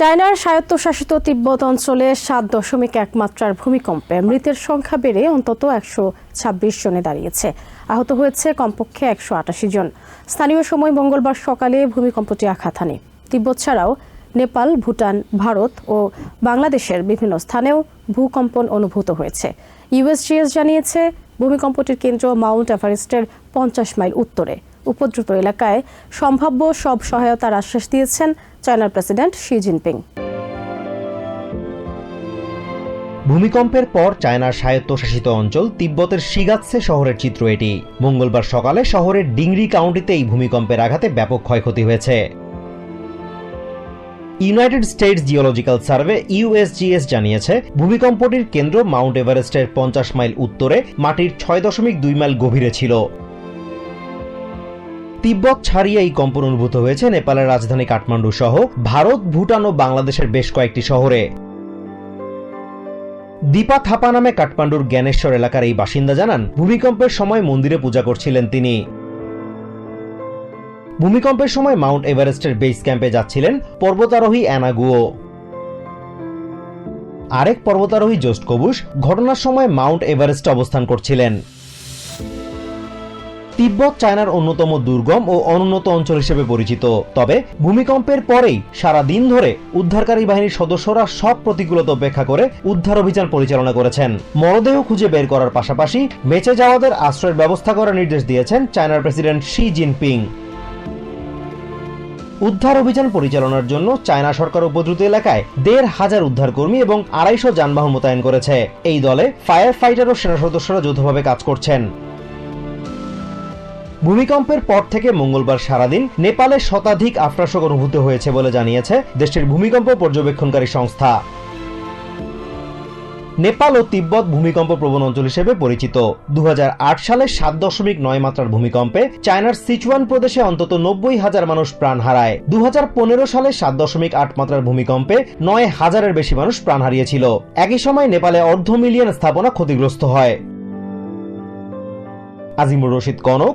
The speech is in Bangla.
চায়নার স্বায়ত্তশাসিত তিব্বত অঞ্চলে সাত দশমিক এক মাত্রার ভূমিকম্পে মৃতের সংখ্যা বেড়ে অন্তত একশো ছাব্বিশ জনে দাঁড়িয়েছে। আহত হয়েছে কমপক্ষে একশো আটাশি জন। স্থানীয় সময় মঙ্গলবার সকালে ভূমিকম্পটি আঘাত হানে। তিব্বত ছাড়াও নেপাল, ভুটান, ভারত ও বাংলাদেশের বিভিন্ন স্থানেও ভূকম্পন অনুভূত হয়েছে। ইউএসজিএস জানিয়েছে, ভূমিকম্পটির কেন্দ্র মাউন্ট এভারেস্টের পঞ্চাশ মাইল উত্তরে। উপদ্রুত এলাকায় সম্ভাব্য সব সহায়তার আশ্বাস দিয়েছেন চায়নার প্রেসিডেন্ট শি জিনপিং। ভূমিকম্পের পর চায়নার স্বায়ত্তশাসিত অঞ্চল তিব্বতের শিগাৎসে শহরের চিত্র এটি। মঙ্গলবার সকালে শহরের ডিংরি কাউন্টিতে এই ভূমিকম্পের আঘাতে ব্যাপক ক্ষয়ক্ষতি হয়েছে। United States geological survey USGS জানিয়েছে, ভূমিকম্পটির কেন্দ্র মাউন্ট এভারেস্টের পঞ্চাশ মাইল উত্তরে মাটির ছয় দশমিক দুই মাইল গভীরে ছিল। তিব্বত ছাড়িয়ে এই কম্পন অনুভূত হয়েছে নেপালের রাজধানী কাঠমান্ডু সহ ভারত, ভুটান ও বাংলাদেশের বেশ কয়েকটি শহরে। দীপা থাপা নামে কাঠমান্ডুর জ্ঞানেশ্বর এলাকার এই বাসিন্দা জানান, ভূমিকম্পের সময় মন্দিরে পূজা করছিলেন তিনি। ভূমিকম্পের সময় মাউন্ট এভারেস্টের বেস ক্যাম্পে যাচ্ছিলেন পর্বতারোহী অ্যানাগুও আরেক পর্বতারোহী জোস্ট কবুশ ঘটনার সময় মাউন্ট এভারেস্টে অবস্থান করছিলেন। তিব্বত চায়নার অন্যতম দুর্গম ও অনুন্নত অঞ্চল হিসেবে পরিচিত। তবে ভূমিকম্পের পরেই সারা দিন ধরে উদ্ধারকারী বাহিনীর সদস্যরা সব প্রতিকূলতা উপেক্ষা করে উদ্ধার অভিযান পরিচালনা করেছেন। মরদেহ খুঁজে বের করার পাশাপাশি বেঁচে যাওয়াদের আশ্রয়ের ব্যবস্থা করার নির্দেশ দিয়েছেন চায়নার প্রেসিডেন্ট শি জিনপিং। উদ্ধার অভিযান পরিচালনার জন্য চায়না সরকার উপদ্রুত এলাকায় দেড় হাজার উদ্ধারকর্মী এবং আড়াইশো যানবাহন মোতায়েন করেছে। এই দলে ফায়ার ফাইটার ও সেনা সদস্যরা যৌথভাবে কাজ করছেন। ভূমিকম্পের পর থেকে মঙ্গলবার সারাদিন নেপালে শতাধিক আফ্রাসক অনুভূত হয়েছে বলে জানিয়েছে দেশটির ভূমিকম্প পর্যবেক্ষণকারী সংস্থা। নেপাল ও তিব্বত ভূমিকম্প প্রবণ অঞ্চল হিসেবে পরিচিত। দু হাজার আট সালে সাত দশমিক নয় মাত্রার ভূমিকম্পে চায়নার সিচুয়ান প্রদেশে অন্তত নব্বই হাজার মানুষ প্রাণ হারায়। দু হাজার পনেরো সালে সাত দশমিক আট মাত্রার ভূমিকম্পে নয় হাজারের বেশি মানুষ প্রাণ হারিয়েছিল। একই সময় নেপালে অর্ধ মিলিয়ন স্থাপনা ক্ষতিগ্রস্ত হয়। Azimur Rashid Konok